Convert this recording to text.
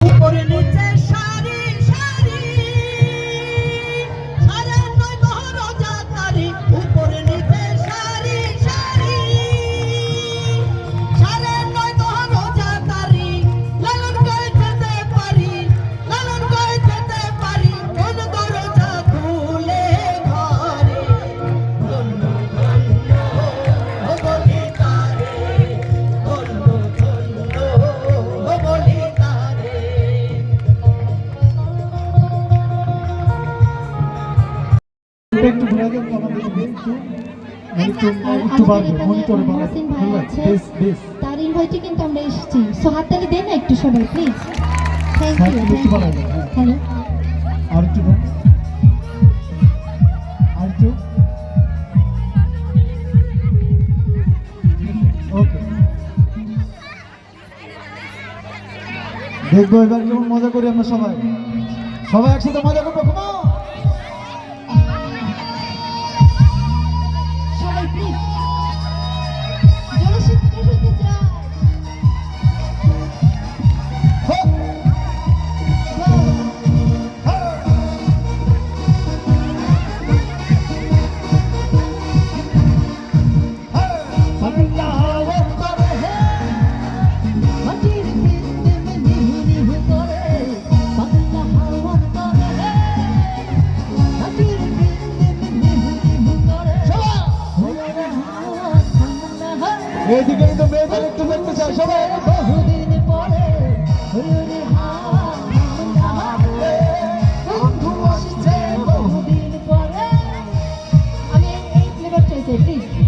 Por el ঘুরে দেন আমাদেরকে একটু একটু আর একটু আমাদের বাড়বে মনিটরে বাড়বে বেশ বেশ। তার ইনভাইটে কিন্তু আমরা এসেছি। সো হাততালি দেন না একটু সবাই প্লিজ থ্যাংক ইউ একটু বাড়াই। হ্যালো আর একটু আর একটু ওকে। দেখব এবার কেমন মজা করি আমরা সবাই। সবাই একসাথে মজা করব মেয়েদিকেই তো মেয়েদের একটু দেখতে চাই সবাই। বহুদিন পরে Please.